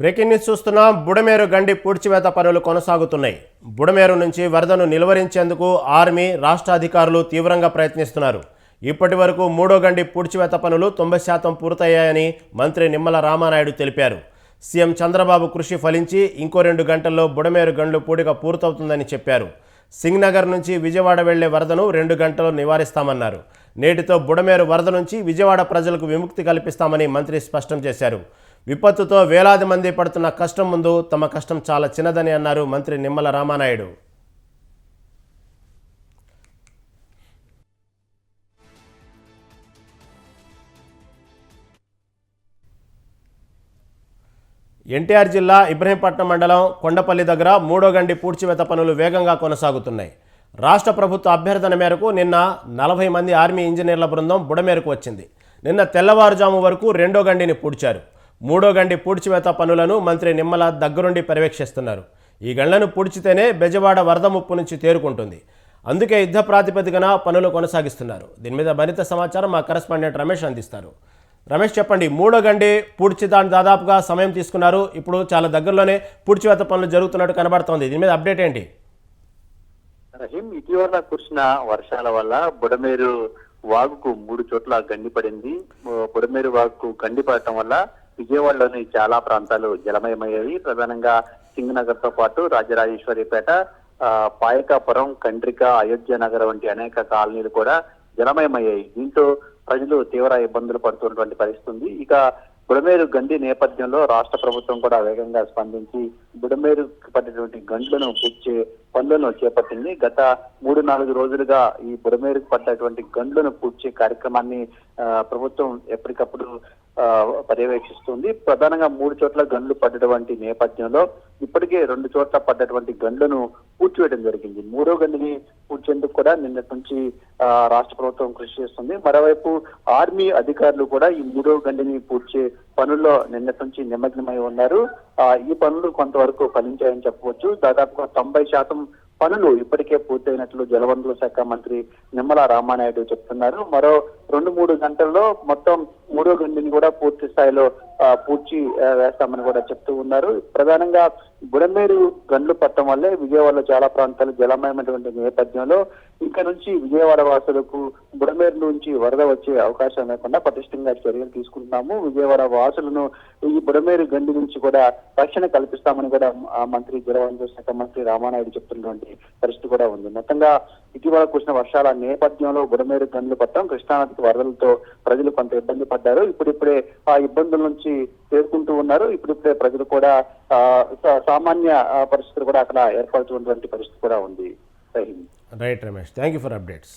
Breaking news చూస్తున్నాం. బుడమేరు గండి పూడ్చివేత పనులు కొనసాగుతున్నాయి. బుడమేరు నుంచి వరదను నిలువరించేందుకు ఆర్మీ రాష్ట్ర అధికారులు తీవ్రంగా ప్రయత్నిస్తున్నారు. ఇప్పటి వరకు మూడో గండి పూడ్చివేత పనులు తొంభై శాతం పూర్తయ్యాయని మంత్రి నిమ్మల రామానాయుడు తెలిపారు. సీఎం చంద్రబాబు కృషి ఫలించి ఇంకో రెండు గంటల్లో బుడమేరు గండ్లు పూడిక పూర్తవుతుందని చెప్పారు. సింగ్నగర్ నుంచి విజయవాడ వెళ్ళే వరదను రెండు గంటలు నివారిస్తామన్నారు. నేటితో బుడమేరు వరద నుంచి విజయవాడ ప్రజలకు విముక్తి కల్పిస్తామని మంత్రి స్పష్టం చేశారు. విపత్తుతో వేలాది మంది పడుతున్న కష్టం ముందు తమ కష్టం చాలా చిన్నదని అన్నారు మంత్రి నిమ్మల రామానాయుడు. ఎన్టీఆర్ జిల్లా ఇబ్రహీంపట్నం మండలం కొండపల్లి దగ్గర మూడో గండి పూడ్చివేత పనులు వేగంగా కొనసాగుతున్నాయి. రాష్ట్ర ప్రభుత్వ అభ్యర్థన మేరకు నిన్న నలభై మంది ఆర్మీ ఇంజనీర్ల బృందం బుడమేరకు వచ్చింది. నిన్న తెల్లవారుజాము వరకు రెండో గండిని పూడ్చారు. మూడో గండి పూడ్చివేత పనులను మంత్రి నిమ్మల దగ్గరుండి పర్యవేక్షిస్తున్నారు. ఈ గండ్లను పూడ్చితేనే బెజవాడ వరద ముప్పు నుంచి తేరుకుంటుంది. అందుకే యుద్ధ ప్రాతిపదికన పనులు కొనసాగిస్తున్నారు. దీని మీద మరింత సమాచారం మా కరెస్పాండెంట్ రమేష్ అందిస్తారు. రమేష్ చెప్పండి మూడో గండి పూడ్చి దాని దాదాపుగా సమయం తీసుకున్నారు. ఇప్పుడు చాలా దగ్గరలోనే పూడ్చివేత పనులు జరుగుతున్నట్టు కనబడుతోంది. దీని మీద అప్డేట్ ఏంటి? రహీం ఇటీవల కురిసిన వర్షాల వల్ల బుడమేరు వాగుకు మూడు చోట్ల గండి పడింది. బుడమేరు వాగుకు గండి పడటం వల్ల విజయవాడలోని చాలా ప్రాంతాలు జలమయమయ్యాయి. ప్రధానంగా సింగనగర్తో పాటు రాజరాజేశ్వరిపేట ఆ, పాయకాపురం కండ్రిక అయోధ్య నగర్ వంటి అనేక కాలనీలు కూడా జలమయమయ్యాయి. దీంతో ప్రజలు తీవ్ర ఇబ్బందులు పడుతున్నటువంటి పరిస్థితి ఉంది. ఇక బుడమేరు గండి నేపథ్యంలో రాష్ట్ర ప్రభుత్వం కూడా వేగంగా స్పందించి బుడమేరు పడ్డటువంటి గండ్లను పూడ్చే పనులను చేపట్టింది. గత మూడు నాలుగు రోజులుగా ఈ బుడమేరుకు పడ్డటువంటి గండ్లను పూడ్చే కార్యక్రమాన్ని ఆ, ప్రభుత్వం ఎప్పటికప్పుడు ఆ, పర్యవేక్షిస్తుంది. ప్రధానంగా మూడు చోట్ల గండ్లు పడ్డటువంటి నేపథ్యంలో ఇప్పటికే రెండు చోట్ల పడ్డటువంటి గండ్లను పూడ్చివేయడం జరిగింది. మూడో గండిని పూడ్చేందుకు కూడా నిన్నటి నుంచి రాష్ట్ర ప్రభుత్వం కృషి చేస్తుంది. మరోవైపు ఆర్మీ అధికారులు కూడా ఈ మూడో గండిని పూడ్చే పనుల్లో నిన్నటి నుంచి నిమగ్నమై ఉన్నారు. ఆ, ఈ పనులు కొంతవరకు ఫలించాయని చెప్పవచ్చు. దాదాపుగా తొంభై శాతం పనులు ఇప్పటికే పూర్తయినట్లు జలవనరుల శాఖ మంత్రి నిమ్మల రామానాయుడు చెప్తున్నారు. మరో రెండు మూడు గంటల్లో మొత్తం మూడో గండిని కూడా పూర్తి స్థాయిలో పూడ్చి వేస్తామని కూడా చెప్తూ ఉన్నారు. ప్రధానంగా బుడమేరు గండ్లు పట్టడం వల్లే విజయవాడలో చాలా ప్రాంతాలు జలమయమైనటువంటి నేపథ్యంలో ఇంకా నుంచి విజయవాడ వాసులకు బుడమేరు నుంచి వరద వచ్చే అవకాశం లేకుండా పటిష్టంగా చర్యలు తీసుకుంటున్నాము. విజయవాడ వాసులను ఈ బుడమేరు గండి నుంచి కూడా రక్షణ కల్పిస్తామని కూడా మంత్రి జలవనరుల శాఖ మంత్రి రామానాయుడు చెప్తున్నటువంటి పరిస్థితి కూడా ఉంది. మొత్తంగా ఇటీవల కురిసిన వర్షాల నేపథ్యంలో బుడమేరు గనులు పట్టడం కృష్ణానదికి వరదలతో ప్రజలు కొంత ఇబ్బంది పడ్డారు. ఇప్పుడిప్పుడే ఆ ఇబ్బందుల నుంచి తేరుకుంటూ ఉన్నారు. ఇప్పుడిప్పుడే ప్రజలు కూడా సామాన్య పరిస్థితులు కూడా అక్కడ ఏర్పడుతున్నటువంటి పరిస్థితి కూడా ఉంది. Right Ramesh thank you for updates.